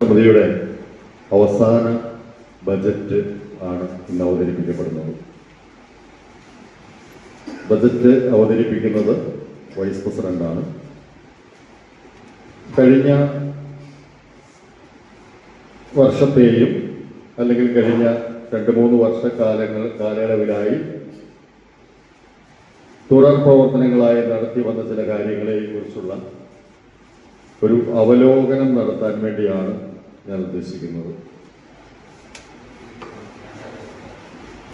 സമിതിയുടെ അവസാന ബജറ്റ് ആണ് ഇന്ന് അവതരിപ്പിക്കപ്പെടുന്നത്. ബജറ്റ് അവതരിപ്പിക്കുന്നത് വൈസ് പ്രസിഡന്റാണ്. കഴിഞ്ഞ വർഷത്തെയും അല്ലെങ്കിൽ കഴിഞ്ഞ രണ്ട് മൂന്ന് വർഷ കാലങ്ങൾ കാലയളവിലായി തുടർ പ്രവർത്തനങ്ങളായി നടത്തി വന്ന ചില കാര്യങ്ങളെയും കുറിച്ചുള്ള ഒരു അവലോകനം നടത്താൻ വേണ്ടിയാണ് ഞാൻ ഉദ്ദേശിക്കുന്നത്.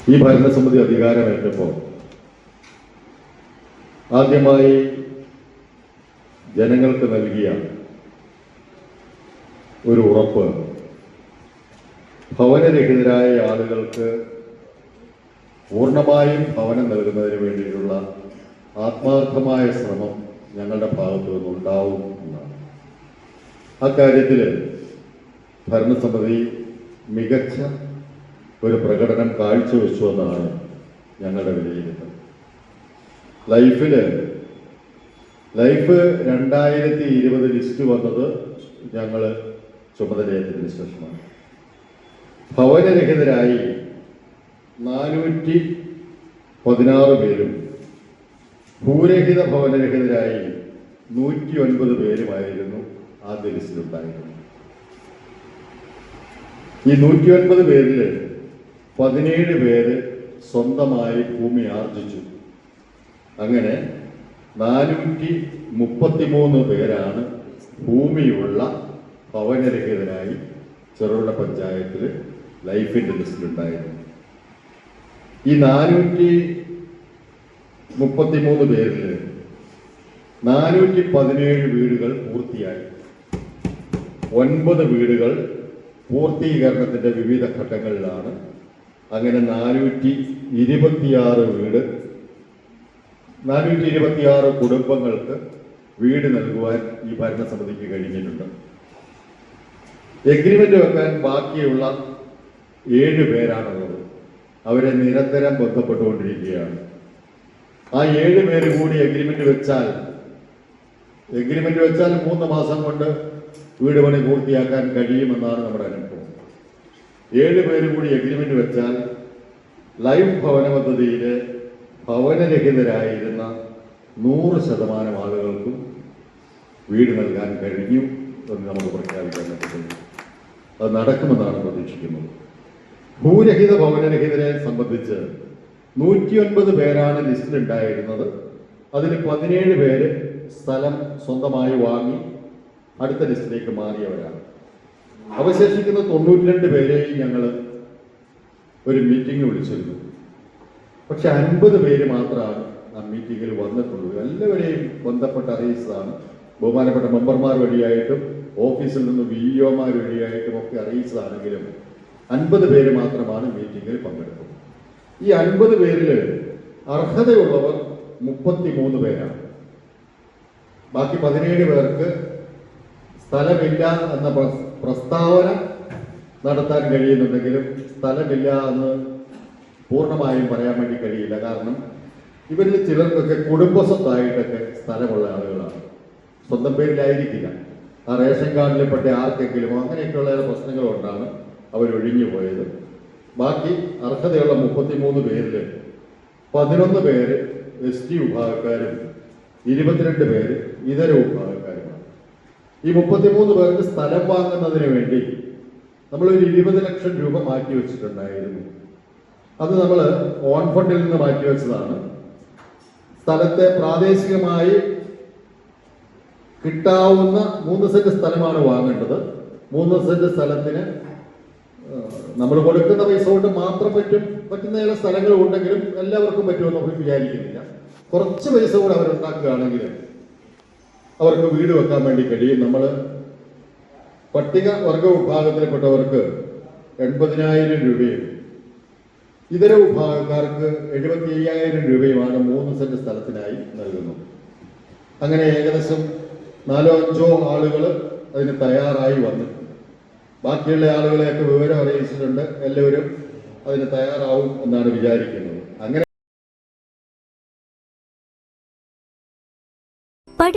ഈ ഭരണസമിതി അധികാരമേറ്റപ്പോൾ ആദ്യമായി ജനങ്ങൾക്ക് നൽകിയ ഒരു ഉറപ്പ് ഭവനരഹിതരായ ആളുകൾക്ക് പൂർണമായും ഭവനം നൽകുന്നതിന് വേണ്ടിയിട്ടുള്ള ആത്മാർത്ഥമായ ശ്രമം ഞങ്ങളുടെ ഭാഗത്തു നിന്നുണ്ടാവും അക്കാര്യത്തിൽ ഭരണസമിതി മികച്ച ഒരു പ്രകടനം കാഴ്ചവെച്ചു എന്നാണ് ഞങ്ങളുടെ വിലയിരുത്തൽ. ലൈഫിൽ ലൈഫ് രണ്ടായിരത്തി ഇരുപത് ലിസ്റ്റ് വന്നത് ഞങ്ങൾ ചുമതലയേറ്റതിന് ശേഷമാണ്. ഭവനരഹിതരായി നാനൂറ്റി പതിനാറ് പേരും ഭൂരഹിത ഭവനരഹിതരായി നൂറ്റി ഒൻപത് പേരുമായിരുന്നു. ആദ്യ ലിസ്റ്റിലുണ്ടായിരുന്നത് ഈ നൂറ്റി ഒൻപത് പേരിൽ പതിനേഴ് പേര് സ്വന്തമായി ഭൂമി ആർജിച്ചു. അങ്ങനെ നാനൂറ്റി മുപ്പത്തിമൂന്ന് പേരാണ് ഭൂമിയുള്ള ഭവനരഹിതരായി ചെറുള്ള പഞ്ചായത്തിൽ ലൈഫിന്റെ ലിസ്റ്റിലുണ്ടായിരുന്നു ഈ നാനൂറ്റി മുപ്പത്തിമൂന്ന് പേരിൽ നാനൂറ്റി പതിനേഴ് വീടുകൾ പൂർത്തിയായി. ഒൻപത് വീടുകൾ പൂർത്തീകരണത്തിന്റെ വിവിധ ഘട്ടങ്ങളിലാണ്. അങ്ങനെ നാനൂറ്റി ഇരുപത്തിയാറ് വീട് നാനൂറ്റി ഇരുപത്തിയാറ് കുടുംബങ്ങൾക്ക് വീട് നൽകുവാൻ ഈ ഭരണസമിതിക്ക് കഴിഞ്ഞിട്ടുണ്ട്. എഗ്രിമെന്റ് വെക്കാൻ ബാക്കിയുള്ള ഏഴ് പേരാണുള്ളത്. അവരെ നിരന്തരം ബന്ധപ്പെട്ടുകൊണ്ടിരിക്കുകയാണ്. ആ ഏഴ് പേര് കൂടി എഗ്രിമെന്റ് വെച്ചാൽ എഗ്രിമെന്റ് വെച്ചാൽ മൂന്ന് മാസം കൊണ്ട് വീട് പണി പൂർത്തിയാക്കാൻ കഴിയുമെന്നാണ് നമ്മുടെ അനുഭവം. ഏഴ് പേരും കൂടി എഗ്രിമെന്റ് വെച്ചാൽ ലൈഫ് ഭവന പദ്ധതിയിൽ ഭവനരഹിതരായിരുന്ന നൂറ് ശതമാനം ആളുകൾക്കും വീട് നൽകാൻ കഴിഞ്ഞു എന്ന് നമുക്ക് പ്രഖ്യാപിക്കാൻ പറ്റുന്നു. അത് നടക്കുമെന്നാണ് പ്രതീക്ഷിക്കുന്നത്. ഭൂരഹിത ഭവനരഹിതരെ സംബന്ധിച്ച് നൂറ്റിയൊൻപത് പേരാണ് ലിസ്റ്റിലുണ്ടായിരുന്നത്. അതിൽ പതിനേഴ് പേര് സ്ഥലം സ്വന്തമായി വാങ്ങി അടുത്ത ലിസ്റ്റിലേക്ക് മാറിയവരാണ്. അവശേഷിക്കുന്ന തൊണ്ണൂറ്റി രണ്ട് പേരെയും ഞങ്ങൾ ഒരു മീറ്റിംഗ് വിളിച്ചിരുന്നു. പക്ഷെ അൻപത് പേര് മാത്രമാണ് ആ മീറ്റിങ്ങിൽ വന്നിട്ടുള്ളൂ. എല്ലാവരെയും ബന്ധപ്പെട്ട് അറിയിച്ചതാണ്. ബഹുമാനപ്പെട്ട മെമ്പർമാർ വഴിയായിട്ടും ഓഫീസിൽ നിന്ന് വി ഒമാർ വഴിയായിട്ടും ഒക്കെ അറിയിച്ചതാണെങ്കിലും അൻപത് പേര് മാത്രമാണ് മീറ്റിങ്ങിൽ പങ്കെടുത്തത്. ഈ അൻപത് പേരിൽ അർഹതയുള്ളവർ മുപ്പത്തി മൂന്ന് പേരാണ്. ബാക്കി പതിനേഴ് പേർക്ക് സ്ഥലമില്ല എന്ന പ്രസ്താവന നടത്താൻ കഴിയുന്നുണ്ടെങ്കിലും സ്ഥലമില്ല എന്ന് പൂർണമായും പറയാൻ വേണ്ടി കഴിയില്ല. കാരണം ഇവരിൽ ചിലർക്കൊക്കെ കുടുംബസ്വത്തായിട്ടൊക്കെ സ്ഥലമുള്ള ആളുകളാണ്. സ്വന്തം പേരിലായിരിക്കില്ല. ആ റേഷൻ കാർഡിൽപ്പെട്ട ആർക്കെങ്കിലും അങ്ങനെയൊക്കെയുള്ള പ്രശ്നങ്ങൾ കൊണ്ടാണ് അവർ ഒഴിഞ്ഞു പോയത്. ബാക്കി അർഹതയുള്ള മുപ്പത്തിമൂന്ന് പേരിൽ പതിനൊന്ന് പേര് എസ് ടി വിഭാഗക്കാരും ഇരുപത്തിരണ്ട് പേര് ഇതര വിഭാഗക്കാരുമാണ് ഈ മുപ്പത്തിമൂന്ന് പേർക്ക് സ്ഥലം വാങ്ങുന്നതിന് വേണ്ടി നമ്മളൊരു ഇരുപത് ലക്ഷം രൂപ മാറ്റി വെച്ചിട്ടുണ്ടായിരുന്നു. അത് നമ്മൾ ഓൺ ഫണ്ടിൽ നിന്ന് മാറ്റി വെച്ചതാണ്. സ്ഥലത്തെ പ്രാദേശികമായി കിട്ടാവുന്ന മൂന്ന് സെന്റ് സ്ഥലമാണ് വാങ്ങേണ്ടത്. മൂന്ന് സെന്റ് സ്ഥലത്തിന് നമ്മൾ കൊടുക്കുന്ന പൈസ കൊണ്ട് മാത്രം പറ്റും പറ്റുന്ന ചില സ്ഥലങ്ങൾ ഉണ്ടെങ്കിലും എല്ലാവർക്കും പറ്റുമെന്ന് വിചാരിക്കുന്നില്ല. കുറച്ച് പൈസ കൂടെ അവരുണ്ടാക്കുകയാണെങ്കിൽ അവർക്ക് വീട് വെക്കാൻ വേണ്ടി കഴിയും. നമ്മൾ പട്ടിക വർഗ വിഭാഗത്തിൽപ്പെട്ടവർക്ക് എൺപതിനായിരം രൂപയും ഇതര വിഭാഗക്കാർക്ക് എഴുപത്തി അയ്യായിരം രൂപയുമാണ് മൂന്ന് സെന്റ് സ്ഥലത്തിനായി നൽകുന്നത്. അങ്ങനെ ഏകദേശം നാലോ അഞ്ചോ ആളുകൾ അതിന് തയ്യാറായി വന്നു ബാക്കിയുള്ള ആളുകളെയൊക്കെ വിവരം അറിയിച്ചിട്ടുണ്ട്. എല്ലാവരും അതിന് തയ്യാറാവും എന്നാണ് വിചാരിക്കുന്നത്.